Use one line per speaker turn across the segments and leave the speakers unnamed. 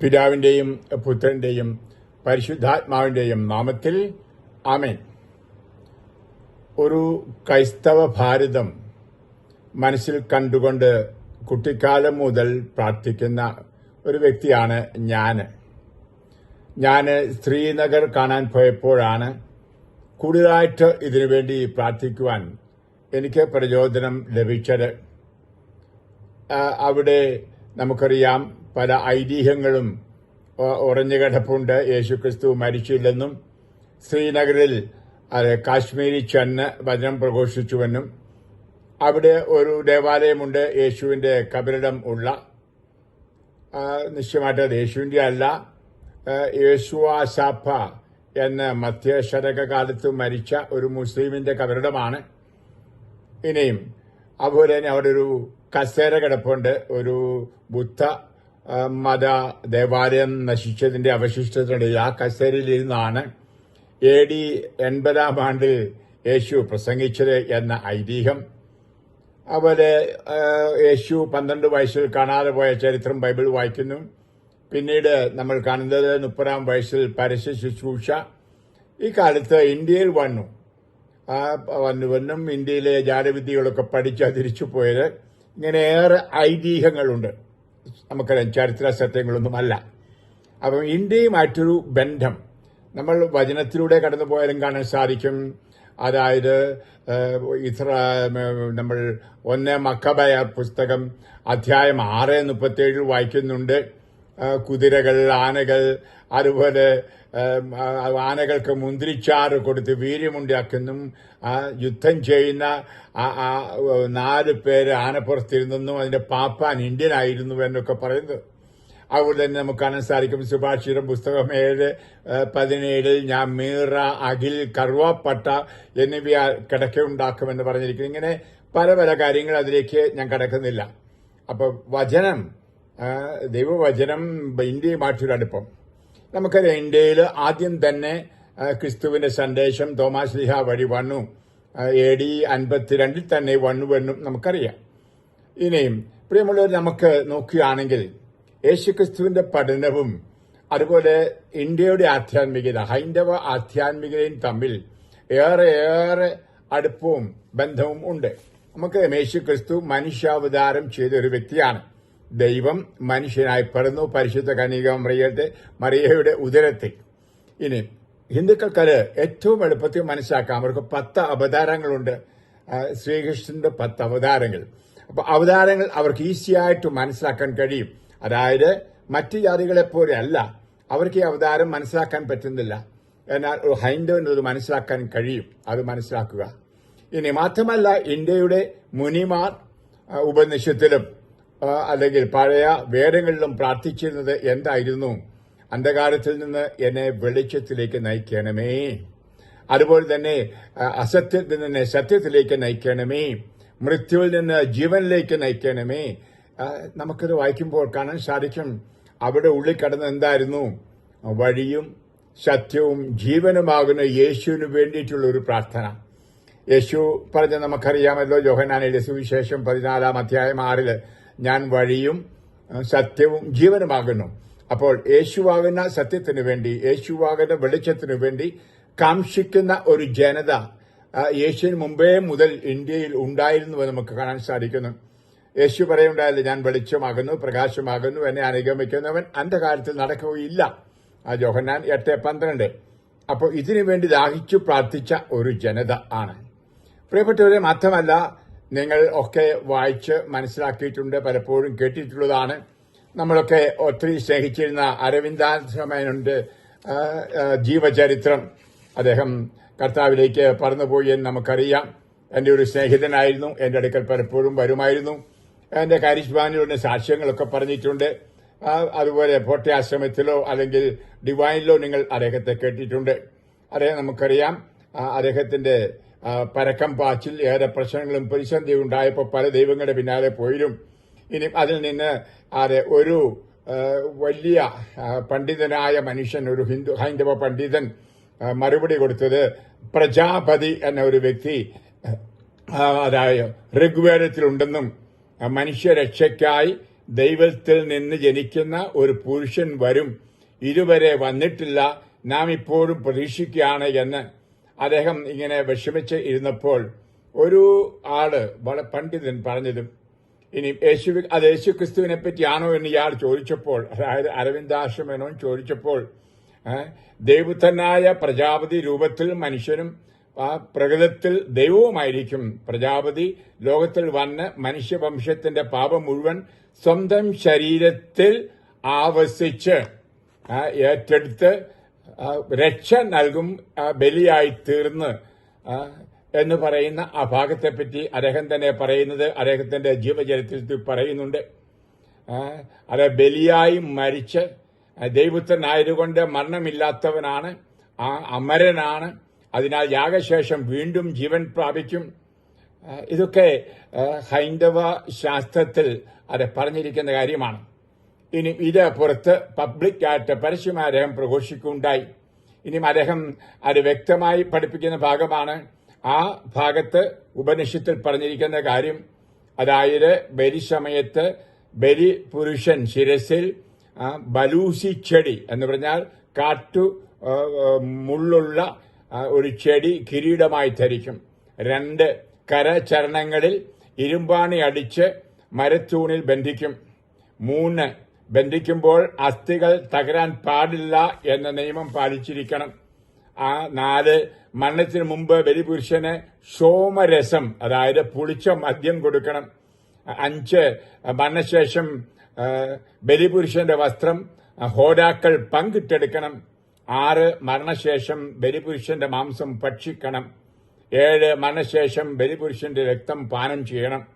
പിതാവിന്റെയും പുത്രന്റെയും പരിശുദ്ധാത്മാവിന്റെയും നാമത്തിൽ ആമേൻ. ഒരു ക്രൈസ്തവ ഭാരതം മനസ്സിൽ കണ്ടുകൊണ്ട് കുട്ടിക്കാലം മുതൽ പ്രാർത്ഥിക്കുന്ന ഒരു വ്യക്തിയാണ് ഞാൻ ഞാൻ ശ്രീനഗർ കാണാൻ പോയപ്പോഴാണ് കൂടുതലായിട്ട് ഇതിനുവേണ്ടി പ്രാർത്ഥിക്കുവാൻ എനിക്ക് പ്രചോദനം ലഭിച്ചത്. അവിടെ നമുക്കറിയാം പല ഐതിഹ്യങ്ങളും ഉറഞ്ഞു കിടപ്പുണ്ട്. യേശുക്രിസ്തു മരിച്ചില്ലെന്നും ശ്രീനഗറിൽ കാശ്മീരി ചെന്ന് വചനം പ്രഘോഷിച്ചുവെന്നും അവിടെ ഒരു ദേവാലയമുണ്ട്. യേശുവിന്റെ കബരിടം ഉള്ള നിശ്ചയമായിട്ട് അത് യേശുവിന്റെ അല്ല. യേശുവാശാഫ എന്ന മധ്യശതക കാലത്ത് മരിച്ച ഒരു മുസ്ലിമിന്റെ കബരിടമാണ്. ഇനിയും അതുപോലെ തന്നെ അവിടെ ഒരു കസേര കിടപ്പുണ്ട്. ഒരു ബുദ്ധ മത ദേവാലയം നശിച്ചതിന്റെ അവശിഷ്ടത്തിനിടയിൽ ആ കസേരയിൽ ഇരുന്നാണ് എ ഡി എൺപതാം ആണ്ടിൽ യേശു പ്രസംഗിച്ചത് എന്ന ഐതിഹ്യം. അതുപോലെ യേശു പന്ത്രണ്ട് വയസ്സിൽ കാണാതെ പോയ ചരിത്രം ബൈബിൾ വായിക്കുന്നു. പിന്നീട് നമ്മൾ കാണുന്നത് മുപ്പതാം വയസ്സിൽ പരസ്യ ശുശ്രൂഷ. ഈ കാലത്ത് ഇന്ത്യയിൽ വന്നു. ആ വന്നു വന്നും ഇന്ത്യയിലെ ജാലവിദ്യകളൊക്കെ പഠിച്ച് തിരിച്ചു പോയത്. ഇങ്ങനെ ഏറെ ഐതിഹ്യങ്ങളുണ്ട്. നമുക്കറിയാം ചരിത്ര സത്യങ്ങളൊന്നുമല്ല. അപ്പം ഇന്ത്യയുമായിട്ടൊരു ബന്ധം. നമ്മൾ വചനത്തിലൂടെ കടന്നു പോയാലും കാണാൻ സാധിക്കും. അതായത് ഇത്ര നമ്മൾ ഒന്ന് മക്കബയ പുസ്തകം അധ്യായം ആറ് മുപ്പത്തേഴിൽ വായിക്കുന്നുണ്ട്. കുതിരകൾ ആനകൾ അതുപോലെ ആനകൾക്ക് മുന്തിരിച്ചാറ് കൊടുത്ത് വീര്യമുണ്ടാക്കുന്നും. യുദ്ധം ചെയ്യുന്ന നാല് പേര് ആനപ്പുറത്തിരുന്നെന്നും അതിന്റെ പാപ്പാൻ ഇന്ത്യൻ ആയിരുന്നു എന്നൊക്കെ പറയുന്നത്. അതുപോലെ തന്നെ നമുക്ക് കാണാൻ സാധിക്കും സുഭാഷിതം പുസ്തകം ഏഴ് പതിനേഴിൽ ഞാൻ മീറ അഖിൽ കറുവാപ്പട്ട എന്നിവ കിടക്കയുണ്ടാക്കുമെന്ന് പറഞ്ഞിരിക്കുന്നു. ഇങ്ങനെ പല പല കാര്യങ്ങൾ അതിലേക്ക് ഞാൻ കിടക്കുന്നില്ല. അപ്പൊ വചനം ദൈവവചനം ഇന്ത്യയുമായിട്ടൊരു അടുപ്പം നമുക്കറിയാം ഇന്ത്യയിൽ ആദ്യം തന്നെ ക്രിസ്തുവിന്റെ സന്ദേശം തോമാസ് ലിഹ വഴി വന്നു. എ ഡി അൻപത്തിരണ്ടിൽ തന്നെ വന്നു വന്നുവെന്നും നമുക്കറിയാം. ഇനിയും പ്രിയമുള്ളവർ നമുക്ക് നോക്കുകയാണെങ്കിൽ യേശുക്രിസ്തുവിന്റെ പഠനവും അതുപോലെ ഇന്ത്യയുടെ ആധ്യാത്മികത ഹൈന്ദവ ആധ്യാത്മികതയും തമ്മിൽ ഏറെ ഏറെ അടുപ്പവും ബന്ധവും ഉണ്ട്. നമുക്ക് യേശു ക്രിസ്തു മനുഷ്യാവതാരം ചെയ്ത ഒരു വ്യക്തിയാണ്. ദൈവം മനുഷ്യനായി പിറന്നു പരിശുദ്ധ കനിക മറിയത്തെ മറിയയുടെ ഉദരത്തിൽ. ഇനി ഹിന്ദുക്കൾക്കത് ഏറ്റവും എളുപ്പത്തിൽ മനസ്സിലാക്കാം. അവർക്ക് പത്ത് അവതാരങ്ങളുണ്ട്. ശ്രീകൃഷ്ണന്റെ പത്ത് അവതാരങ്ങൾ. അപ്പൊ അവതാരങ്ങൾ അവർക്ക് ഈസിയായിട്ട് മനസ്സിലാക്കാൻ കഴിയും. അതായത് മറ്റു ജാതികളെ പോലെ അല്ല. അവർക്ക് ഈ അവതാരം മനസ്സിലാക്കാൻ പറ്റുന്നില്ല. എന്നാൽ ഒരു ഹൈന്ദവന് അത് മനസ്സിലാക്കാൻ കഴിയും. അത് മനസ്സിലാക്കുക. ഇനി മാത്രമല്ല ഇന്ത്യയുടെ മുനിമാർ ഉപനിഷത്തിലും അല്ലെങ്കിൽ പഴയ വേദങ്ങളിലും പ്രാർത്ഥിച്ചിരുന്നത് എന്തായിരുന്നു? അന്ധകാരത്തിൽ നിന്ന് എന്നെ വെളിച്ചത്തിലേക്ക് നയിക്കണമേ. അതുപോലെ തന്നെ അസത്യത്തിൽ നിന്ന് സത്യത്തിലേക്ക് നയിക്കണമേ. മൃത്യുവിൽ നിന്ന് ജീവനിലേക്ക് നയിക്കണമേ. നമുക്കത് വായിക്കുമ്പോൾ കാണാൻ സാധിക്കും. അവിടെ ഉള്ളിൽ കടന്ന് എന്തായിരുന്നു? വഴിയും സത്യവും ജീവനുമാകുന്ന യേശുവിന് വേണ്ടിയിട്ടുള്ള ഒരു പ്രാർത്ഥന. യേശു പറഞ്ഞ നമുക്കറിയാമല്ലോ ജോഹനാനയുടെ സുവിശേഷം പതിനാലാം അധ്യായം ആറിൽ ഞാൻ വഴിയും സത്യവും ജീവനുമാകുന്നു. അപ്പോൾ യേശുവാകുന്ന സത്യത്തിനു വേണ്ടി യേശുവാകുന്ന വെളിച്ചത്തിനു വേണ്ടി കാംക്ഷിക്കുന്ന ഒരു ജനത യേശുവിന് മുമ്പേ മുതൽ ഇന്ത്യയിൽ ഉണ്ടായിരുന്നുവെന്ന് നമുക്ക് കാണാൻ സാധിക്കുന്നു. യേശു പറയുണ്ടായില്ല ഞാൻ വെളിച്ചമാകുന്നു പ്രകാശമാകുന്നു എന്നെ അനുഗമിക്കുന്നവൻ അന്ധകാലത്തിൽ നടക്കുകയില്ല. ആ ജോഹന്നാൻ എട്ട് പന്ത്രണ്ട്. അപ്പോൾ ഇതിനു വേണ്ടി ദാഹിച്ചു പ്രാർത്ഥിച്ച ഒരു ജനത ആണ്. പ്രിയപ്പെട്ടവരെ മാത്രമല്ല നിങ്ങൾ ഒക്കെ വായിച്ച് മനസ്സിലാക്കിയിട്ടുണ്ട് പലപ്പോഴും കേട്ടിട്ടുള്ളതാണ്. നമ്മളൊക്കെ ഒത്തിരി സ്നേഹിച്ചിരുന്ന അരവിന്ദാശ്രമനുണ്ട് ജീവചരിത്രം. അദ്ദേഹം കർത്താവിലേക്ക് പറന്നുപോയി എന്ന് നമുക്കറിയാം. എന്റെ ഒരു സ്നേഹിതനായിരുന്നു എന്റെ അടുക്കൽ പലപ്പോഴും വരുമായിരുന്നു. എന്റെ കാരിഷ്മാനിയുടെ സാക്ഷ്യങ്ങളൊക്കെ പറഞ്ഞിട്ടുണ്ട്. അതുപോലെ പോട്ടെ ആശ്രമത്തിലോ അല്ലെങ്കിൽ ഡിവൈനിലോ നിങ്ങൾ അദ്ദേഹത്തെ കേട്ടിട്ടുണ്ട്. അദ്ദേഹം നമുക്കറിയാം അദ്ദേഹത്തിന്റെ പരക്കം പാച്ചിൽ ഏറെ പ്രശ്നങ്ങളും പ്രതിസന്ധിയും ഉണ്ടായപ്പോൾ പല ദൈവങ്ങളുടെ പിന്നാലെ പോയിരും. ഇനി അതിൽ നിന്ന് ആരെ ഒരു വലിയ പണ്ഡിതനായ മനുഷ്യൻ ഒരു ഹിന്ദു ഹൈന്ദവ പണ്ഡിതൻ മറുപടി കൊടുത്തത് പ്രജാപതി എന്ന ഒരു വ്യക്തി അതായത് ഋഗ്വേദത്തിലുണ്ടെന്നും മനുഷ്യരക്ഷയ്ക്കായി ദൈവത്തിൽ നിന്ന് ജനിക്കുന്ന ഒരു പുരുഷൻ വരും. ഇതുവരെ വന്നിട്ടില്ല. നാം ഇപ്പോഴും പ്രതീക്ഷിക്കുകയാണ് എന്ന് അദ്ദേഹം ഇങ്ങനെ വിഷമിച്ച് ഇരുന്നപ്പോൾ ഒരു ആൾ പണ്ഡിതൻ പറഞ്ഞതും ഇനി യേശു അത് യേശു ക്രിസ്തുവിനെ പറ്റിയാണോ എന്ന് ഇയാൾ ചോദിച്ചപ്പോൾ അതായത് അരവിന്ദാശ്രമനോൻ ചോദിച്ചപ്പോൾ ദൈവത്തനായ പ്രജാപതി രൂപത്തിൽ മനുഷ്യനും പ്രകൃതത്തിൽ ദൈവവുമായിരിക്കും. പ്രജാപതി ലോകത്തിൽ വന്ന് മനുഷ്യവംശത്തിന്റെ പാപം മുഴുവൻ സ്വന്തം ശരീരത്തിൽ ആവസിച്ച് ഏറ്റെടുത്ത് രക്ഷ നൽകും ബലിയായി തീർന്ന് എന്ന് പറയുന്ന ആ ഭാഗത്തെപ്പറ്റി അദ്ദേഹം തന്നെ പറയുന്നത് അദ്ദേഹത്തിന്റെ ജീവചരിത്രത്തിൽ പറയുന്നുണ്ട്. അത് ബലിയായി മരിച്ച് ദൈവത്തിനായതുകൊണ്ട് മരണമില്ലാത്തവനാണ് ആ അമരനാണ് അതിനാൽ യാഗശേഷം വീണ്ടും ജീവൻ പ്രാപിക്കും. ഇതൊക്കെ ഹൈന്ദവ ശാസ്ത്രത്തിൽ അത് പറഞ്ഞിരിക്കുന്ന കാര്യമാണ്. ഇനി ഇത് പുറത്ത് പബ്ലിക്കായിട്ട് പരസ്യമായി അദ്ദേഹം പ്രഘോഷിക്കുകയുണ്ടായി ഇനിയും അദ്ദേഹം അത് വ്യക്തമായി പഠിപ്പിക്കുന്ന ഭാഗമാണ്. ആ ഭാഗത്ത് ഉപനിഷത്തിൽ പറഞ്ഞിരിക്കുന്ന കാര്യം അതായത് ബലി സമയത്ത് ബലി പുരുഷൻ ശിരസിൽ ബലൂസി ചെടി എന്ന് പറഞ്ഞാൽ കാട്ടു മുള്ളുള്ള ഒരു ചെടി കിരീടമായി ധരിക്കും. രണ്ട് കരചരണങ്ങളിൽ ഇരുമ്പാണി അടിച്ച് മരത്തൂണിൽ ബന്ധിക്കും. മൂന്ന് ബന്ധിക്കുമ്പോൾ അസ്ഥികൾ തകരാൻ പാടില്ല എന്ന നിയമം പാലിച്ചിരിക്കണം. ആ നാല് മരണത്തിന് മുമ്പ് ബലിപുരുഷന് സോമരസം അതായത് പുളിച്ച മദ്യം കൊടുക്കണം. അഞ്ച് മരണശേഷം ബലിപുരുഷന്റെ വസ്ത്രം ഹോരാക്കൾ പങ്കിട്ടെടുക്കണം. ആറ് മരണശേഷം ബലിപുരുഷന്റെ മാംസം ഭക്ഷിക്കണം. ഏഴ് മരണശേഷം ബലിപുരുഷന്റെ രക്തം പാനം ചെയ്യണം.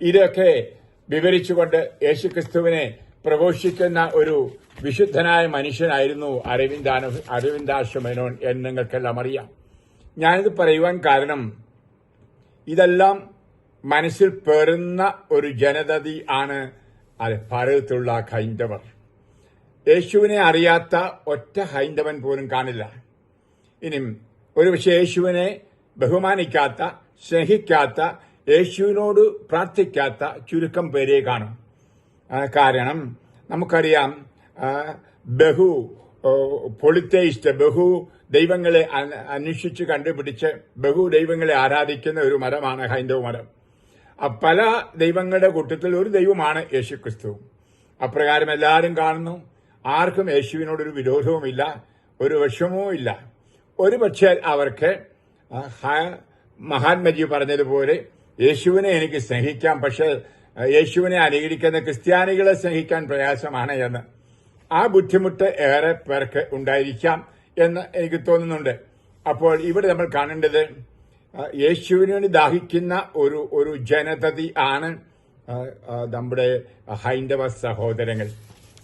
ഇതൊക്കെ വിവരിച്ചുകൊണ്ട് യേശുക്രിസ്തുവിനെ പ്രഘോഷിക്കുന്ന ഒരു വിശുദ്ധനായ മനുഷ്യനായിരുന്നു അരവിന്ദാന അരവിന്ദാശ്രമനോൻ എന്ന് നിങ്ങൾക്കെല്ലാം അറിയാം. ഞാനിത് പറയുവാൻ കാരണം ഇതെല്ലാം മനസ്സിൽ പേറുന്ന ഒരു ജനതതി ആണ് ഭാരതത്തിലുള്ള ഹൈന്ദവർ. യേശുവിനെ അറിയാത്ത ഒറ്റ ഹൈന്ദവൻ പോലും കാണില്ല. ഇനി ഒരുപക്ഷെ യേശുവിനെ ബഹുമാനിക്കാത്ത സ്നേഹിക്കാത്ത യേശുവിനോട് പ്രാർത്ഥിക്കാത്ത ചുരുക്കം പേരെ കാണും. കാരണം നമുക്കറിയാം ബഹു പൊളിത്തേയിസ്റ്റ് ബഹു ദൈവങ്ങളെ അന്വേഷിച്ച് കണ്ടുപിടിച്ച് ബഹു ദൈവങ്ങളെ ആരാധിക്കുന്ന ഒരു മരമാണ് ഹൈന്ദവ ആ, പല ദൈവങ്ങളുടെ കൂട്ടത്തിൽ ഒരു ദൈവമാണ് യേശു ക്രിസ്തു അപ്രകാരം എല്ലാവരും കാണുന്നു. ആർക്കും യേശുവിനോടൊരു വിരോധവുമില്ല ഒരു വിഷമവും ഇല്ല. ഒരു പക്ഷേ അവർക്ക് മഹാത്മജി പറഞ്ഞതുപോലെ യേശുവിനെ എനിക്ക് സ്നേഹിക്കാം പക്ഷേ യേശുവിനെ അനുകരിക്കുന്ന ക്രിസ്ത്യാനികളെ സ്നേഹിക്കാൻ പ്രയാസമാണ് എന്ന്. ആ ബുദ്ധിമുട്ട് ഏറെ പേർക്ക് ഉണ്ടായിരിക്കാം എന്ന് എനിക്ക് തോന്നുന്നുണ്ട്. അപ്പോൾ ഇവിടെ നമ്മൾ കാണേണ്ടത് യേശുവിന് വേണ്ടി ദാഹിക്കുന്ന ഒരു ഒരു ജനതതി ആണ് നമ്മുടെ ഹൈന്ദവ സഹോദരങ്ങൾ.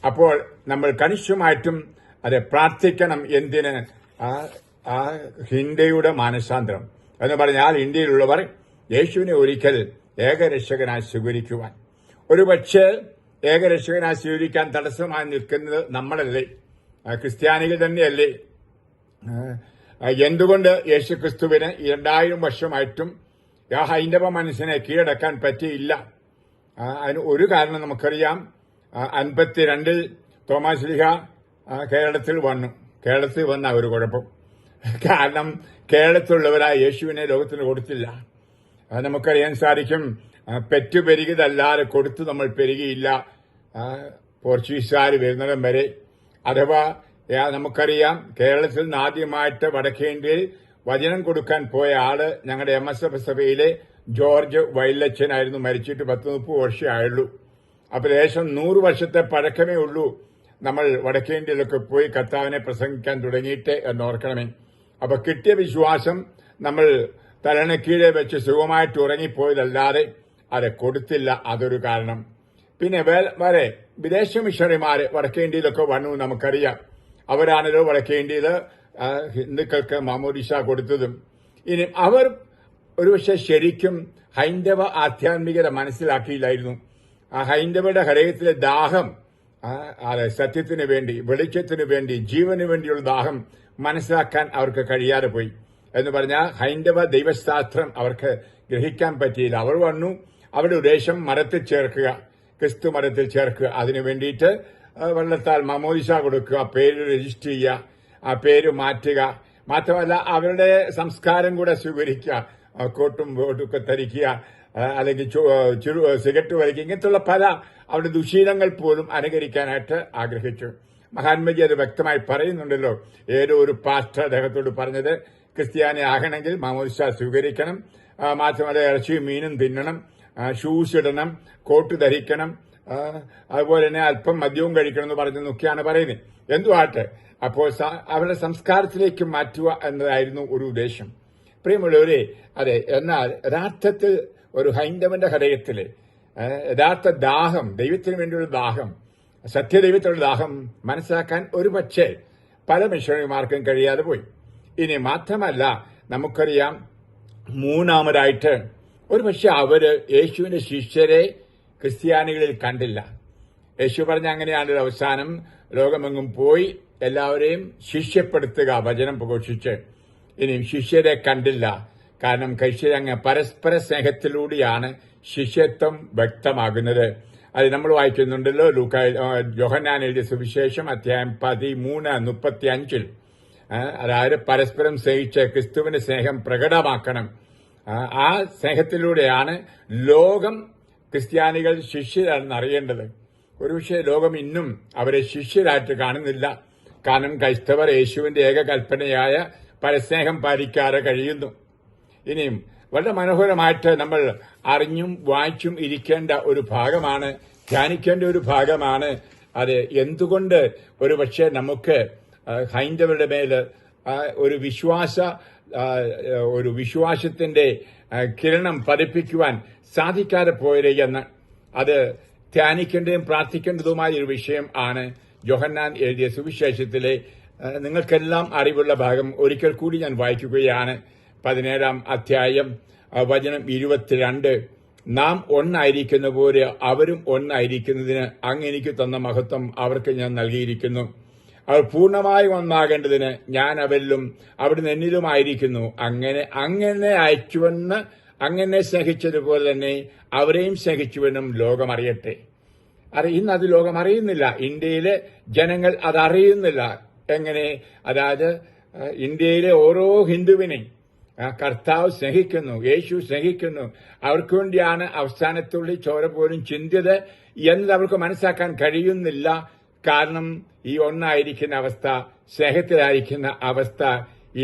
അപ്പോൾ നമ്മൾ കണിശമായിട്ടും അത് പ്രാർത്ഥിക്കണം എന്തിന്? ആ ഹിന്ദയുടെ മാനസാന്തരം. എന്ന് പറഞ്ഞാൽ ഇന്ത്യയിലുള്ളവർ യേശുവിനെ ഒരിക്കൽ ഏകരക്ഷകനായി സ്വീകരിക്കുവാൻ. ഒരുപക്ഷെ ഏകരക്ഷകനായി സ്വീകരിക്കാൻ തടസ്സമായി നിൽക്കുന്നത് നമ്മളല്ലേ? ക്രിസ്ത്യാനികൾ തന്നെയല്ലേ? എന്തുകൊണ്ട് യേശു ക്രിസ്തുവിന് രണ്ടായിരം വർഷമായിട്ടും ആ ഹൈന്ദവ മനുഷ്യനെ കീഴടക്കാൻ പറ്റിയില്ല? അതിന് ഒരു കാരണം നമുക്കറിയാം. അൻപത്തിരണ്ടിൽ തോമസ് ലിഹ കേരളത്തിൽ വന്നു. കേരളത്തിൽ വന്ന ഒരു കുഴപ്പം. കാരണം കേരളത്തിലുള്ളവരായ യേശുവിനെ ലോകത്തിന് കൊടുത്തില്ല. അത് നമുക്കറിയാൻ സാധിക്കും. പെറ്റു പെരുകിയതല്ലാതെ കൊടുത്ത് നമ്മൾ പെരുകിയില്ല. പോർച്ചുഗീസുകാർ വരുന്നിടം വരെ. അഥവാ നമുക്കറിയാം കേരളത്തിൽ നിന്ന് ആദ്യമായിട്ട് വടക്കേ ഇന്ത്യയിൽ വചനം കൊടുക്കാൻ പോയ ആൾ ഞങ്ങളുടെ എം എസ് എഫ് സഭയിലെ ജോർജ് വൈലച്ചനായിരുന്നു. മരിച്ചിട്ട് പത്ത് മുപ്പത് വർഷമേ ആയുള്ളൂ. അപ്പൊ ലേശം നൂറ് വർഷത്തെ പഴക്കമേ ഉള്ളൂ നമ്മൾ വടക്കേ ഇന്ത്യയിലൊക്കെ പോയി കർത്താവിനെ പ്രസംഗിക്കാൻ തുടങ്ങിയിട്ട് എന്നോർക്കണമേ അപ്പൊ കിട്ടിയ വിശ്വാസം നമ്മൾ തലണ കീഴെ വെച്ച് സുഖമായിട്ട് ഉറങ്ങിപ്പോയതല്ലാതെ അത് കൊടുത്തില്ല. അതൊരു കാരണം. പിന്നെ വരെ വിദേശ മിഷണറിമാര് വടക്കേ ഇന്ത്യയിലൊക്കെ വന്നു നമുക്കറിയാം. അവരാണല്ലോ വടക്കേ ഇന്ത്യയിൽ ഹിന്ദുക്കൾക്ക് മാമോദിഷ കൊടുത്തതും. ഇനി അവർ ഒരുപക്ഷെ ശരിക്കും ഹൈന്ദവ ആധ്യാത്മികത മനസ്സിലാക്കിയില്ലായിരുന്നു. ആ ഹൈന്ദവരുടെ ഹൃദയത്തിലെ ദാഹം സത്യത്തിന് വേണ്ടി വെളിച്ചത്തിന് വേണ്ടി ജീവന് വേണ്ടിയുള്ള ദാഹം മനസ്സിലാക്കാൻ അവർക്ക് കഴിയാതെ പോയി. എന്ന് പറഞ്ഞാൽ ഹൈന്ദവ ദൈവശാസ്ത്രം അവർക്ക് ഗ്രഹിക്കാൻ പറ്റിയില്ല. അവർ വന്നു അവരുടെ ഉദ്ദേശം മരത്തിൽ ചേർക്കുക ക്രിസ്തു മരത്തിൽ ചേർക്കുക. അതിനു വേണ്ടിയിട്ട് വെള്ളത്താൽ മമോദിശ കൊടുക്കുക പേര് രജിസ്റ്റർ ചെയ്യുക ആ പേര് മാറ്റുക. മാത്രമല്ല അവരുടെ സംസ്കാരം കൂടെ സ്വീകരിക്കുക കോട്ടും ബോട്ടും ഒക്കെ ധരിക്കുക അല്ലെങ്കിൽ ചുരു സിഗരറ്റ് വലിക്കുക. ഇങ്ങനത്തുള്ള പല അവരുടെ ദുശീലങ്ങൾ പോലും അനുകരിക്കാനായിട്ട് ആഗ്രഹിച്ചു. മഹാത്മജി അത് വ്യക്തമായി പറയുന്നുണ്ടല്ലോ. ഏതോ ഒരു പാസ്റ്റർ അദ്ദേഹത്തോട് പറഞ്ഞത് ക്രിസ്ത്യാനി ആകണമെങ്കിൽ മാമോദിസ സ്വീകരിക്കണം. മാത്രമല്ല ഇറച്ചിയും മീനും തിന്നണം. ഷൂസ് ഇടണം. കോട്ട് ധരിക്കണം. അതുപോലെ തന്നെ അല്പം മദ്യവും കഴിക്കണം എന്ന് പറഞ്ഞെന്നൊക്കെയാണ് പറയുന്നത്. എന്തുവാട്ടെ? അപ്പോൾ അവരുടെ സംസ്കാരത്തിലേക്ക് മാറ്റുക എന്നതായിരുന്നു ഒരു ഉദ്ദേശം. പ്രിയമുള്ളവരെ അതെ എന്നാൽ യഥാർത്ഥത്തിൽ ഒരു ഹൈന്ദവന്റെ ഹൃദയത്തിൽ യഥാർത്ഥ ദാഹം ദൈവത്തിന് വേണ്ടിയുള്ള ദാഹം സത്യദൈവത്തിലുള്ള ദാഹം മനസ്സിലാക്കാൻ ഒരു പക്ഷേ പല മിഷണറിമാർക്കും കഴിയാതെ പോയി. ഇനി മാത്രമല്ല നമുക്കറിയാം മൂന്നാമതായിട്ട് ഒരു പക്ഷെ അവർ യേശുവിന്റെ ശിഷ്യരെ ക്രിസ്ത്യാനികളിൽ കണ്ടില്ല. യേശു പറഞ്ഞ അങ്ങനെയാണ് അവസാനം ലോകമെങ്ങും പോയി എല്ലാവരെയും ശിഷ്യപ്പെടുത്തുക വചനം പ്രഘോഷിച്ച്. ഇനിയും ശിഷ്യരെ കണ്ടില്ല. കാരണം കഴിച്ചങ്ങ് പരസ്പര സ്നേഹത്തിലൂടെയാണ് ശിഷ്യത്വം വ്യക്തമാകുന്നത്. അത് നമ്മൾ വായിക്കുന്നുണ്ടല്ലോ ലൂക്ക ജോഹന്നാൻ എഴുതിയ സുവിശേഷം അധ്യായം പതിമൂന്ന് മുപ്പത്തി അഞ്ചിൽ അതായത് പരസ്പരം സ്നേഹിച്ച് ക്രിസ്തുവിന്റെ സ്നേഹം പ്രകടമാക്കണം. ആ, സ്നേഹത്തിലൂടെയാണ് ലോകം ക്രിസ്ത്യാനികൾ ശിഷ്യരാണെന്ന് അറിയേണ്ടത്. ഒരുപക്ഷെ ലോകം ഇന്നും അവരെ ശിഷ്യരായിട്ട് കാണുന്നില്ല. കാരണം ക്രൈസ്തവർ യേശുവിന്റെ ഏക കൽപ്പനയായ പരസ്നേഹം പാലിക്കാതെ കഴിയുന്നു. ഇനിയും വളരെ മനോഹരമായിട്ട് നമ്മൾ അറിഞ്ഞും വായിച്ചും ഇരിക്കേണ്ട ഒരു ഭാഗമാണ് ധ്യാനിക്കേണ്ട ഒരു ഭാഗമാണ്. അത് എന്തുകൊണ്ട് ഒരു പക്ഷേ നമുക്ക് ഹൈന്ദവരുടെ മേൽ ഒരു വിശ്വാസ ഒരു വിശ്വാസത്തിന്റെ കിരണം പതിപ്പിക്കുവാൻ സാധിക്കാതെ പോയത് എന്ന്. അത് ധ്യാനിക്കേണ്ടതും പ്രാർത്ഥിക്കേണ്ടതുമായ ഒരു വിഷയം ആണ് ജോഹന്നാൻ എഴുതിയ സുവിശേഷത്തിലെ നിങ്ങൾക്കെല്ലാം അറിവുള്ള ഭാഗം ഒരിക്കൽ കൂടി ഞാൻ വായിക്കുകയാണ്. പതിനേഴാം അധ്യായം വചനം ഇരുപത്തിരണ്ട്. നാം ഒന്നായിരിക്കുന്ന പോലെ അവരും ഒന്നായിരിക്കുന്നതിന് അങ്ങ് എനിക്ക് തന്ന മഹത്വം അവർക്ക് ഞാൻ നൽകിയിരിക്കുന്നു. അവർ പൂർണമായും ഒന്നാകേണ്ടതിന് ഞാൻ അവരിലും അവിടുന്ന് എന്നിലുമായിരിക്കുന്നു. അങ്ങനെ അങ്ങനെ അയച്ചുവെന്ന് അങ്ങനെ സ്നേഹിച്ചതുപോലെ തന്നെ അവരെയും സ്നേഹിച്ചുവെന്നും ലോകമറിയട്ടെ. അറി ഇന്ന് അത് ലോകമറിയുന്നില്ല. ഇന്ത്യയിലെ ജനങ്ങൾ അതറിയുന്നില്ല. എങ്ങനെ? അതായത് ഇന്ത്യയിലെ ഓരോ ഹിന്ദുവിനെയും കർത്താവ് സ്നേഹിക്കുന്നു യേശു സ്നേഹിക്കുന്നു. അവർക്ക് വേണ്ടിയാണ് അവസാനത്തുള്ളി ചോര പോലും ചിന്തിയത് എന്നത് അവർക്ക് മനസ്സിലാക്കാൻ കഴിയുന്നില്ല. കാരണം ഈ ഒന്നായിരിക്കുന്ന അവസ്ഥ സ്നേഹത്തിലായിരിക്കുന്ന അവസ്ഥ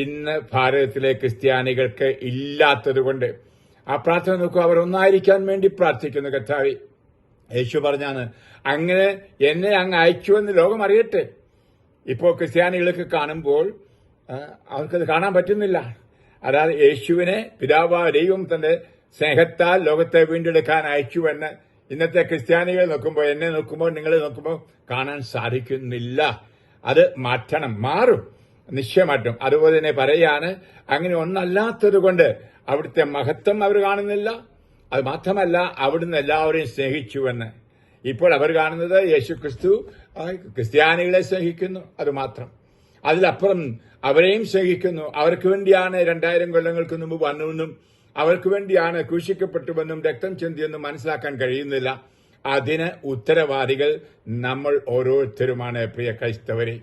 ഇന്ന് ഭാരതത്തിലെ ക്രിസ്ത്യാനികൾക്ക് ഇല്ലാത്തതുകൊണ്ട്. ആ പ്രാർത്ഥന നോക്കൂ അവർ ഒന്നായിരിക്കാൻ വേണ്ടി പ്രാർത്ഥിക്കുന്നു കഥാവി യേശു പറഞ്ഞാണ് അങ്ങനെ എന്നെ അങ്ങ് അയച്ചുവെന്ന് ലോകം അറിയട്ടെ. ഇപ്പോൾ ക്രിസ്ത്യാനികൾക്ക് കാണുമ്പോൾ അവർക്കത് കാണാൻ പറ്റുന്നില്ല. അതായത് യേശുവിനെ പിതാവായ ദൈവം തന്റെ സ്നേഹത്താൽ ലോകത്തെ വീണ്ടെടുക്കാൻ അയച്ചുവെന്ന് ഇന്നത്തെ ക്രിസ്ത്യാനികൾ നോക്കുമ്പോൾ എന്നെ നോക്കുമ്പോൾ നിങ്ങളെ നോക്കുമ്പോൾ കാണാൻ സാധിക്കുന്നില്ല. അത് മാറ്റണം മാറും നിശ്ചയമായിട്ടും. അതുപോലെ തന്നെ പറയാണ് അങ്ങനെ ഒന്നല്ലാത്തത് കൊണ്ട് അവിടുത്തെ മഹത്വം അവർ കാണുന്നില്ല. അത് മാത്രമല്ല അവിടുന്ന് എല്ലാവരെയും സ്നേഹിച്ചുവെന്ന്. ഇപ്പോൾ അവർ കാണുന്നത് യേശു ക്രിസ്തു ക്രിസ്ത്യാനികളെ സ്നേഹിക്കുന്നു അത് മാത്രം. അതിലപ്പുറം അവരെയും സ്നേഹിക്കുന്നു. അവർക്ക് വേണ്ടിയാണ് രണ്ടായിരം കൊല്ലങ്ങൾക്ക് മുമ്പ് വന്നുവെന്നും അവർക്ക് വേണ്ടിയാണ് ക്രൂശിക്കപ്പെട്ടുവെന്നും രക്തം ചിന്തിയെന്നും മനസ്സിലാക്കാൻ കഴിയുന്നില്ല. അതിന് ഉത്തരവാദികൾ നമ്മൾ ഓരോരുത്തരുമാണ് പ്രിയ ക്രൈസ്തവരെ.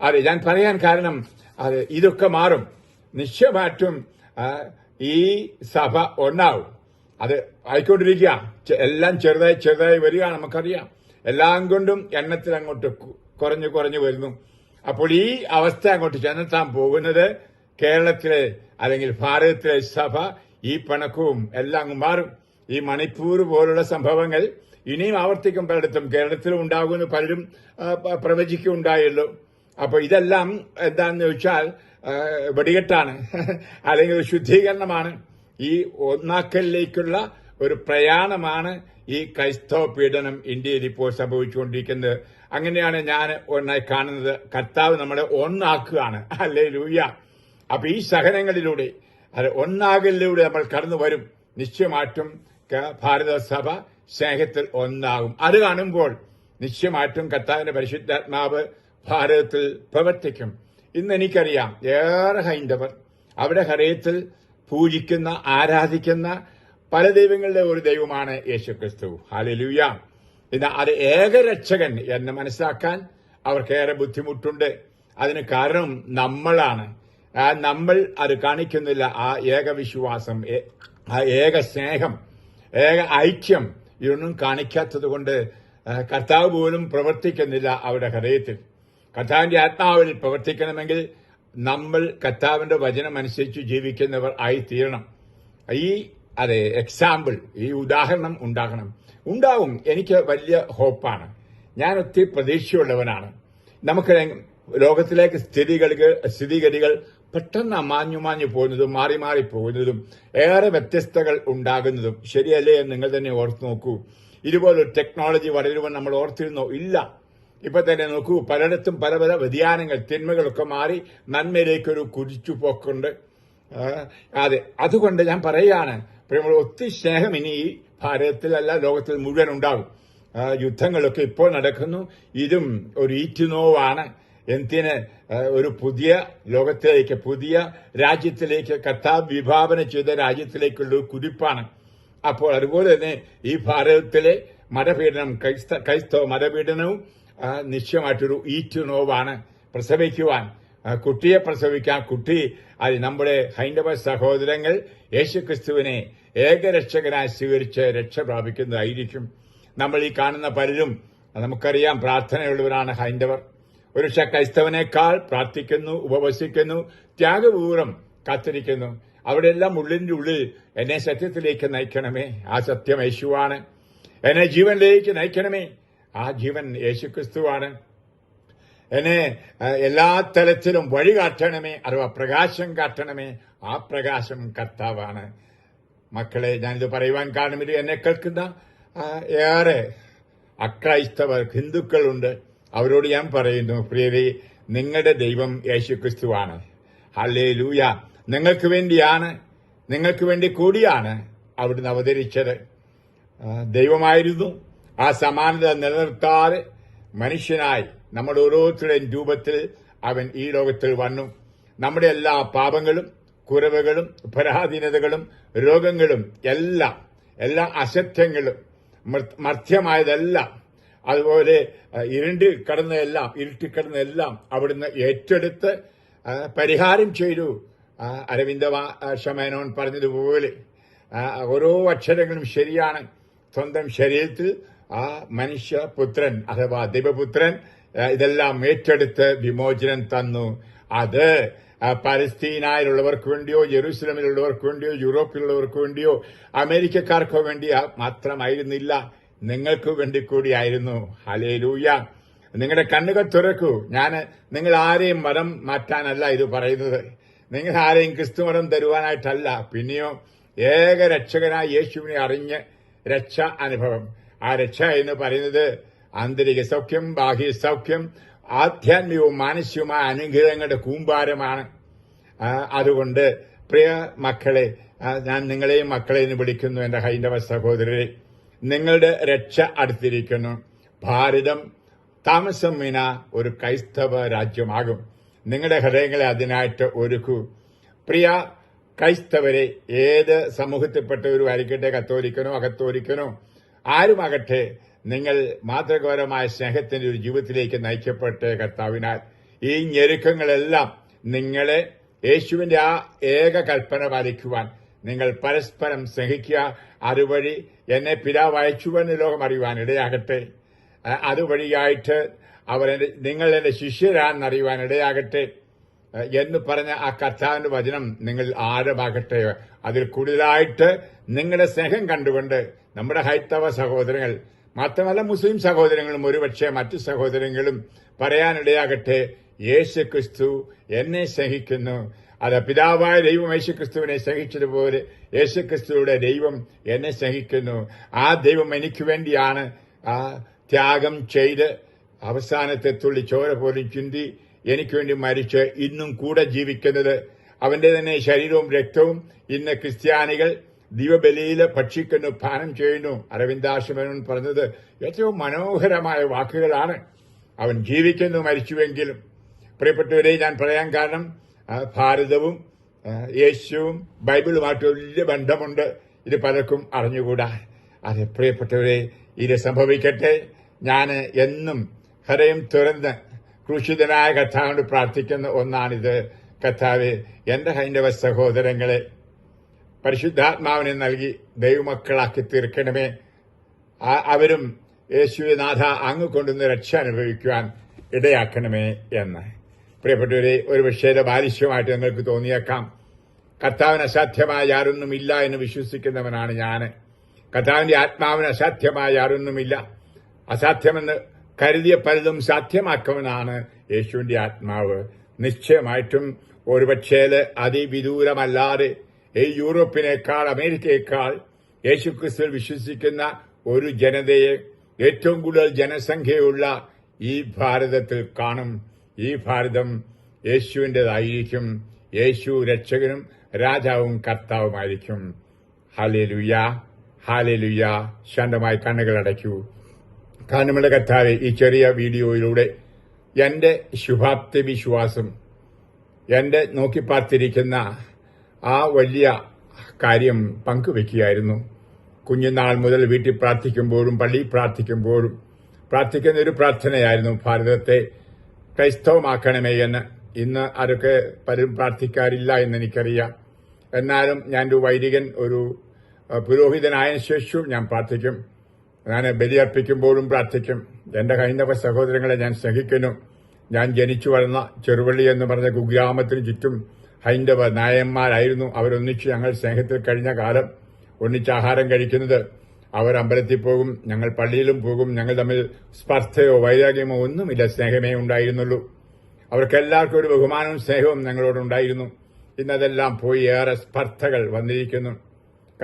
അതെ ഞാൻ പറയാൻ കാരണം അത് ഇതൊക്കെ മാറും. നിശ്ചയമായിട്ടും ഈ സഭ ഒന്നാവും. അത് ആയിക്കൊണ്ടിരിക്കുക. എല്ലാം ചെറുതായി ചെറുതായി വരിക നമുക്കറിയാം. എല്ലാം കൊണ്ടും എണ്ണത്തിൽ അങ്ങോട്ട് കുറഞ്ഞു കുറഞ്ഞു വരുന്നു. അപ്പോൾ ഈ അവസ്ഥ അങ്ങോട്ട് ചെന്നെത്താൻ പോകുന്നത് കേരളത്തിലെ അല്ലെങ്കിൽ ഭാരതത്തിലെ സഭ ഈ പണക്കവും എല്ലാം അങ്ങ് മാറും. ഈ മണിപ്പൂർ പോലുള്ള സംഭവങ്ങൾ ഇനിയും ആവർത്തിക്കും പലയിടത്തും കേരളത്തിലും ഉണ്ടാകുമെന്ന് പലരും പ്രവചിക്കുണ്ടായല്ലോ അപ്പോൾ ഇതെല്ലാം എന്താണെന്ന് ചോദിച്ചാൽ വെടികെട്ടാണ്. അല്ലെങ്കിൽ ശുദ്ധീകരണമാണ്. ഈ ഒന്നാക്കലിലേക്കുള്ള ഒരു പ്രയാണമാണ് ഈ ക്രൈസ്തവ പീഡനം ഇന്ത്യയിൽ ഇപ്പോൾ സംഭവിച്ചുകൊണ്ടിരിക്കുന്നത്. അങ്ങനെയാണ് ഞാൻ ഒന്നായി കാണുന്നത്. കർത്താവ് നമ്മളെ ഒന്നാക്കുകയാണ്. അല്ലേ ലൂയ അപ്പൊ ഈ സഹനങ്ങളിലൂടെ അത് ഒന്നാകലിലൂടെ നമ്മൾ കടന്നു വരും. നിശ്ചയമായിട്ടും ഭാരതസഭ ഭാരത സഭ സ്നേഹത്തിൽ ഒന്നാകും. അത് കാണുമ്പോൾ നിശ്ചയമായിട്ടും കർത്താവിന്റെ പരിശുദ്ധാത്മാവ് ഭാരതത്തിൽ പ്രവർത്തിക്കും. ഇന്ന് എനിക്കറിയാം ഏറെ ഹൈന്ദവർ അവരുടെ ഹൃദയത്തിൽ പൂജിക്കുന്ന ആരാധിക്കുന്ന പല ദൈവങ്ങളുടെ ഒരു ദൈവമാണ് യേശു ക്രിസ്തു ഹാലലൂയ ഇന്ന് അത് ഏകരക്ഷകൻ എന്ന് മനസ്സിലാക്കാൻ അവർക്കേറെ ബുദ്ധിമുട്ടുണ്ട്. അതിന് കാരണം നമ്മളാണ്. നമ്മൾ അത് കാണിക്കുന്നില്ല. ആ ഏകവിശ്വാസം ആ ഏക സ്നേഹം ഏക ഐക്യം ഇതൊന്നും കാണിക്കാത്തത് കൊണ്ട് കർത്താവ് പോലും പ്രവർത്തിക്കുന്നില്ല അവരുടെ ഹൃദയത്തിൽ. കർത്താവിന്റെ ആത്മാവിൽ പ്രവർത്തിക്കണമെങ്കിൽ നമ്മൾ കർത്താവിന്റെ വചനം അനുസരിച്ച് ജീവിക്കുന്നവർ ആയി തീരണം ഈ അതെ എക്സാമ്പിൾ ഈ ഉദാഹരണം ഉണ്ടാകണം. ഉണ്ടാവും. എനിക്ക് വലിയ ഹോപ്പാണ് ഞാൻ ഒത്തിരി പ്രതീക്ഷയുള്ളവനാണ്. നമുക്ക് ലോകത്തിലേക്ക് സ്ഥിതിഗതികൾ സ്ഥിതിഗതികൾ പെട്ടെന്ന് അമാഞ്ഞു മാഞ്ഞു പോകുന്നതും മാറി മാറി പോകുന്നതും ഏറെ വ്യത്യസ്തകൾ ഉണ്ടാകുന്നതും ശരിയല്ലേ എന്ന് നിങ്ങൾ തന്നെ ഓർത്ത് നോക്കൂ. ഇതുപോലൊരു ടെക്നോളജി വളരുമെന്ന് നമ്മൾ ഓർത്തിരുന്നോ? ഇല്ല. ഇപ്പൊ തന്നെ നോക്കൂ പലയിടത്തും പല പല വ്യതിയാനങ്ങൾ തിന്മകളൊക്കെ മാറി നന്മയിലേക്കൊരു കുതിച്ചു പോക്കുണ്ട് അതെ. അതുകൊണ്ട് ഞാൻ പറയുകയാണ് പ്രിയമുള്ള ഒത്തിരി സ്നേഹം ഇനി ഭാരതത്തിലല്ല ലോകത്തിൽ മുഴുവൻ ഉണ്ടാകും. യുദ്ധങ്ങളൊക്കെ ഇപ്പോൾ നടക്കുന്നു. ഇതും ഒരു ഈറ്റുനോവാണ്. എന്തിന് ഒരു പുതിയ ലോകത്തിലേക്ക് പുതിയ രാജ്യത്തിലേക്ക് കർത്താവ് വിഭാവന ചെയ്ത രാജ്യത്തിലേക്കുള്ള ഒരു കുതിപ്പാണ്. അപ്പോൾ അതുപോലെ തന്നെ ഈ ഭാരതത്തിലെ മതപീഡനം ക്രൈസ്ത ക്രൈസ്തവ മതപീഡനവും നിശ്ചയമായിട്ടൊരു ഈറ്റു നോവാണ് പ്രസവിക്കുവാൻ കുട്ടിയെ പ്രസവിക്കാൻ കുട്ടി അത് നമ്മുടെ ഹൈന്ദവ സഹോദരങ്ങൾ യേശുക്രിസ്തുവിനെ ഏകരക്ഷകനായി സ്വീകരിച്ച് രക്ഷ പ്രാപിക്കുന്നതായിരിക്കും. നമ്മൾ ഈ കാണുന്ന പലരും നമുക്കറിയാം പ്രാർത്ഥനയുള്ളവരാണ് ഹൈന്ദവർ. ഒരു പക്ഷെ ക്രൈസ്തവനേക്കാൾ പ്രാർത്ഥിക്കുന്നു ഉപവസിക്കുന്നു ത്യാഗപൂർവം കാത്തിരിക്കുന്നു. അവിടെയെല്ലാം ഉള്ളിന്റെ ഉള്ളിൽ എന്നെ സത്യത്തിലേക്ക് നയിക്കണമേ. ആ സത്യം യേശുവാണ്. എന്നെ ജീവനിലേക്ക് നയിക്കണമേ. ആ ജീവൻ യേശുക്രിസ്തുവാണ്. എന്നെ എല്ലാ തലത്തിലും വഴി കാട്ടണമേ. അഥവാ പ്രകാശം കാട്ടണമേ. ആ പ്രകാശം കർത്താവാണ്. മക്കളെ ഞാനിത് പറയുവാൻ കാരണം ഇത് എന്നെ കേൾക്കുന്ന ഏറെ അക്രൈസ്തവർ ഹിന്ദുക്കളുണ്ട്. അവരോട് ഞാൻ പറയുന്നു പ്രിയരെ നിങ്ങളുടെ ദൈവം യേശുക്രിസ്തുവാണ്. ഹല്ലേ ലൂയ നിങ്ങൾക്ക് വേണ്ടിയാണ് നിങ്ങൾക്ക് വേണ്ടി കൂടിയാണ് അവിടുന്ന് അവതരിച്ചത്. ദൈവമായിരുന്നു. ആ സമാനത നിലനിർത്താതെ മനുഷ്യനായി നമ്മുടെ ഓരോരുത്തരുടെയും രൂപത്തിൽ അവൻ ഈ ലോകത്തിൽ വന്നു. നമ്മുടെ എല്ലാ പാപങ്ങളും കുറവുകളും പരാധീനതകളും രോഗങ്ങളും എല്ലാം എല്ലാ അസത്യങ്ങളും മർത്യമായതെല്ലാം അതുപോലെ ഇരുണ്ട് കിടന്നതെല്ലാം ഇരുട്ടി കിടന്നതെല്ലാം അവിടുന്ന് ഏറ്റെടുത്ത് പരിഹാരം ചെയ്തു. അരവിന്ദ ശമേനോൻ പറഞ്ഞതുപോലെ ഓരോ അക്ഷരങ്ങളും ശരിയാണ്. സ്വന്തം ശരീരത്തിൽ ആ മനുഷ്യ പുത്രൻ അഥവാ ദൈവപുത്രൻ ഇതെല്ലാം ഏറ്റെടുത്ത് വിമോചനം തന്നു. അത് പലസ്തീനായിലുള്ളവർക്ക് വേണ്ടിയോ ജെറൂസലമിലുള്ളവർക്ക് വേണ്ടിയോ യൂറോപ്പിലുള്ളവർക്ക് വേണ്ടിയോ അമേരിക്കക്കാർക്കോ വേണ്ടിയോ മാത്രമായിരുന്നില്ല. നിങ്ങൾക്ക് വേണ്ടി കൂടിയായിരുന്നു ഹലേലൂയ നിങ്ങളുടെ കണ്ണുകൾ തുറക്കൂ. ഞാൻ നിങ്ങൾ ആരെയും മതം മാറ്റാനല്ല ഇത് പറയുന്നത്. നിങ്ങൾ ആരെയും ക്രിസ്തു മതം തരുവാനായിട്ടല്ല. പിന്നെയോ ഏക രക്ഷകനായ യേശുവിനെ അറിഞ്ഞ് രക്ഷ അനുഭവം. ആ രക്ഷ എന്ന് പറയുന്നത് ആന്തരിക സൗഖ്യം ബാഹ്യ സൗഖ്യം ആധ്യാത്മികവും മാനസികവുമായ അനുഗ്രഹങ്ങളുടെ കൂമ്പാരമാണ്. അതുകൊണ്ട് പ്രിയ മക്കളെ ഞാൻ നിങ്ങളെയും മക്കളെ എന്ന് വിളിക്കുന്നു എന്റെ ഹൈന്ദവ സഹോദരരെ. നിങ്ങളുടെ രക്ഷ അടുത്തിരിക്കുന്നു. ഭാരതം താമസം വിന ഒരു ക്രൈസ്തവ രാജ്യമാകും. നിങ്ങളുടെ ഹൃദയങ്ങളെ അതിനായിട്ട് ഒരുക്കൂ. പ്രിയ ക്രൈസ്തവരെ ഏത് സമൂഹത്തിൽപ്പെട്ടവരും ആയിരിക്കട്ടെ കത്തോലിക്കനോ അകത്തോലിക്കനോ ആരുമാകട്ടെ നിങ്ങൾ മാതൃകപരമായ സ്നേഹത്തിന്റെ ഒരു ജീവിതത്തിലേക്ക് നയിക്കപ്പെട്ട് കർത്താവിനാൽ. ഈ ഞെരുക്കങ്ങളെല്ലാം നിങ്ങളെ യേശുവിന്റെ ആ ഏക കൽപ്പന പാലിക്കുവാൻ നിങ്ങൾ പരസ്പരം സ്നേഹിക്കുക. അതുവഴി എന്നെ പിതാവ് അയച്ചുവെന്ന് ലോകം അറിയുവാൻ ഇടയാകട്ടെ. അതുവഴിയായിട്ട് അവർ നിങ്ങൾ എന്റെ ശിഷ്യരാണെന്നറിയുവാൻ ഇടയാകട്ടെ. എന്ന് പറഞ്ഞ ആ കർത്താവിന്റെ വചനം നിങ്ങൾ ആഴമാകട്ടെ. അതിൽ കൂടുതലായിട്ട് നിങ്ങളുടെ സ്നേഹം കണ്ടുകൊണ്ട് നമ്മുടെ ഹൈത്തവ സഹോദരങ്ങൾ മാത്രമല്ല മുസ്ലിം സഹോദരങ്ങളും ഒരുപക്ഷെ മറ്റു സഹോദരങ്ങളും പറയാനിടയാകട്ടെ. യേശു ക്രിസ്തു എന്നെ സ്നേഹിക്കുന്നു. അത് പിതാവായ ദൈവം യേശു ക്രിസ്തുവിനെ സ്നേഹിച്ചതുപോലെ യേശു ക്രിസ്തുവിടെ ദൈവം എന്നെ സ്നേഹിക്കുന്നു. ആ ദൈവം എനിക്ക് വേണ്ടിയാണ് ആ ത്യാഗം ചെയ്ത് അവസാനത്തെ തുള്ളി ചോര പോലും ചിന്തി എനിക്ക് വേണ്ടി മരിച്ച് ഇന്നും കൂടെ ജീവിക്കുന്നത്. അവന്റെ തന്നെ ശരീരവും രക്തവും ഇന്ന് ക്രിസ്ത്യാനികൾ ദീപബലിയിൽ ഭക്ഷിക്കുന്നു പാനം ചെയ്യുന്നു. അരവിന്ദാശ്രമൻ പറഞ്ഞത് ഏറ്റവും മനോഹരമായ വാക്കുകളാണ്. അവൻ ജീവിക്കുന്നു മരിച്ചുവെങ്കിലും. പ്രിയപ്പെട്ടവരെ ഞാൻ പറയാൻ കാരണം ഭാരതവും യേശുവും ബൈബിളുമായിട്ട് വലിയ ബന്ധമുണ്ട്. ഇത് പലർക്കും അറിഞ്ഞുകൂടാ. അതെ പ്രിയപ്പെട്ടവരെ ഇത് സംഭവിക്കട്ടെ. ഞാൻ എന്നും ഹൃദയം തുറന്ന് ക്രൂശിതനായ കഥാവിനോട് പ്രാർത്ഥിക്കുന്ന ഒന്നാണിത്. കഥാവ് എന്റെ ഹൈന്ദവ സഹോദരങ്ങളെ പരിശുദ്ധാത്മാവിനെ നൽകി ദൈവമക്കളാക്കി തീർക്കണമേ. അവരും യേശുവിനാഥ അങ്ങ് കൊണ്ടുവന്ന് രക്ഷ അനുഭവിക്കുവാൻ ഇടയാക്കണമേ എന്ന്. പ്രിയപ്പെട്ടവരെ ഒരു വിഷയത്തെ ബാലിശ്യമായിട്ട് നിങ്ങൾക്ക് തോന്നിയേക്കാം. കർത്താവിന് അസാധ്യമായ ആരൊന്നുമില്ല എന്ന് വിശ്വസിക്കുന്നവനാണ് ഞാൻ കർത്താവിന്റെ ആത്മാവിന് അസാധ്യമായ ആരൊന്നുമില്ല. അസാധ്യമെന്ന് കരുതിയ പലതും സാധ്യമാക്കുമെന്നാണ് യേശുവിന്റെ ആത്മാവ്. നിശ്ചയമായിട്ടും ഒരുപക്ഷേൽ അതിവിദൂരമല്ലാതെ ഈ യൂറോപ്പിനേക്കാൾ അമേരിക്കയേക്കാൾ യേശുക്രിസ്തുവിൽ വിശ്വസിക്കുന്ന ഒരു ജനതയെ ഏറ്റവും കൂടുതൽ ജനസംഖ്യയുള്ള ഈ ഭാരതത്തിൽ കാണും. ഈ ഭാരതം യേശുവിന്റെതായിരിക്കും. യേശു രക്ഷകനും രാജാവും കർത്താവുമായിരിക്കും. ഹാലേലുയ ഹാലേലുയ ശാന്തമായി കണ്ണുകൾ അടയ്ക്കൂ. കാരണമുള്ള കർത്താവെ ഈ ചെറിയ വീഡിയോയിലൂടെ എന്റെ ശുഭാപ്തി വിശ്വാസം എന്റെ നോക്കിപ്പാർത്തിരിക്കുന്ന ആ വലിയ കാര്യം പങ്കുവെക്കുകയായിരുന്നു. കുഞ്ഞുനാൾ മുതൽ വീട്ടിൽ പ്രാർത്ഥിക്കുമ്പോഴും പള്ളിയിൽ പ്രാർത്ഥിക്കുമ്പോഴും പ്രാർത്ഥിക്കുന്ന ഒരു പ്രാർത്ഥനയായിരുന്നു ഭാരതത്തെ ക്രൈസ്തവമാക്കണമേ എന്ന് ഇന്ന് ആരൊക്കെ പലരും പ്രാർത്ഥിക്കാറില്ല എന്ന് എനിക്കറിയാം എന്നാലും ഞാൻ ഒരു വൈദികൻ ഒരു പുരോഹിതനായ ശേഷവും ഞാൻ പ്രാർത്ഥിക്കും. ഞാൻ ബലിയർപ്പിക്കുമ്പോഴും പ്രാർത്ഥിക്കും. എന്റെ ഹൈന്ദവ സഹോദരങ്ങളെ ഞാൻ സ്നേഹിക്കുന്നു. ഞാൻ ജനിച്ചു വളർന്ന ചെറുവള്ളി എന്ന് പറഞ്ഞ കുഗ്രാമത്തിന് ചുറ്റും ഹൈന്ദവ നായന്മാരായിരുന്നു. അവരൊന്നിച്ച് ഞങ്ങൾ സ്നേഹത്തിൽ കഴിഞ്ഞ കാലം ഒന്നിച്ച് ആഹാരം കഴിക്കുന്നത്. അവർ അമ്പലത്തിൽ പോകും ഞങ്ങൾ പള്ളിയിലും പോകും ഞങ്ങൾ തമ്മിൽ സ്പർദ്ധയോ വൈരാഗ്യമോ ഒന്നുമില്ല സ്നേഹമേ ഉണ്ടായിരുന്നുള്ളൂ. അവർക്കെല്ലാവർക്കും ഒരു ബഹുമാനവും സ്നേഹവും ഞങ്ങളോടുണ്ടായിരുന്നു ഇന്നതെല്ലാം പോയി ഏറെ സ്പർദ്ധകൾ വന്നിരിക്കുന്നു.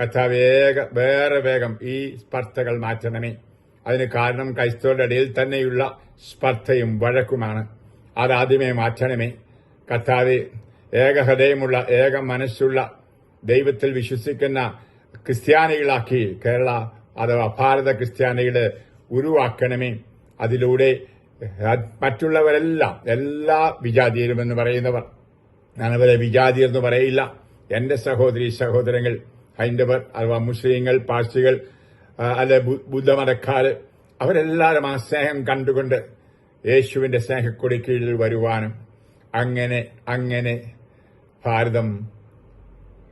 കഥ വേഗ വേറെ വേഗം ഈ സ്പർദ്ധകൾ മാറ്റണമേ. അതിന് കാരണം ക്രൈസ്തവരുടെ ഇടയിൽ തന്നെയുള്ള സ്പർദ്ധയും വഴക്കുമാണ്. അതാദ്യമേ മാറ്റണമേ. കഥാവെ ഏകഹൃദയമുള്ള ഏക മനസ്സുള്ള ദൈവത്തിൽ വിശ്വസിക്കുന്ന ക്രിസ്ത്യാനികളാക്കി കേരള അഥവാ ഭാരത ക്രിസ്ത്യാനികളെ ഉരുവാക്കണമേ. അതിലൂടെ മറ്റുള്ളവരെല്ലാം എല്ലാ വിജാതീയരും എന്ന് പറയുന്നവർ. ഞാനവരെ വിജാതീയർ എന്ന് പറയില്ല. എന്റെ സഹോദരി സഹോദരങ്ങൾ ഹൈന്ദവർ അഥവാ മുസ്ലിങ്ങൾ പാർസികൾ അല്ലെ ബുദ്ധമതക്കാർ അവരെല്ലാവരും ആ സ്നേഹം കണ്ടുകൊണ്ട് യേശുവിന്റെ സ്നേഹക്കൊടി കീഴിൽ വരുവാനും അങ്ങനെ അങ്ങനെ ഭാരതം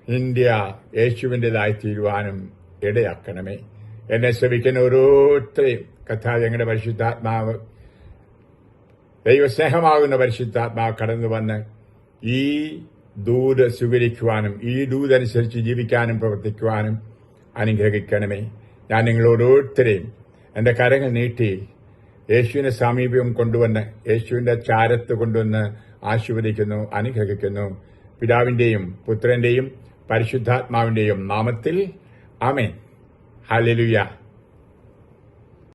ഇന്ത്യ യേശുവിന്റെതായി തീരുവാനും ഇടയാക്കണമേ. എന്നെ ശ്രമിക്കുന്ന ഓരോരുത്തരെയും കഥാ ഞങ്ങളുടെ പരിശുദ്ധാത്മാവ് ദൈവസ്നേഹമാകുന്ന പരിശുദ്ധാത്മാവ് കടന്നു വന്ന് ഈ ദൂത് സ്വീകരിക്കുവാനും ഈ ദൂതനുസരിച്ച് ജീവിക്കാനും പ്രവർത്തിക്കുവാനും അനുഗ്രഹിക്കണമേ. ഞാൻ നിങ്ങൾ ഓരോരുത്തരെയും എന്റെ കരങ്ങൾ നീട്ടി യേശുവിനെ സമീപം കൊണ്ടുവന്ന് യേശുവിന്റെ ചാരത്ത് കൊണ്ടുവന്ന് ആശീർവദിക്കുന്നു അനുഗ്രഹിക്കുന്നു. പിതാവിന്റെയും പുത്രന്റെയും പരിശുദ്ധാത്മാവിന്റെയും നാമത്തിൽ ആമേൻ. Alléluia.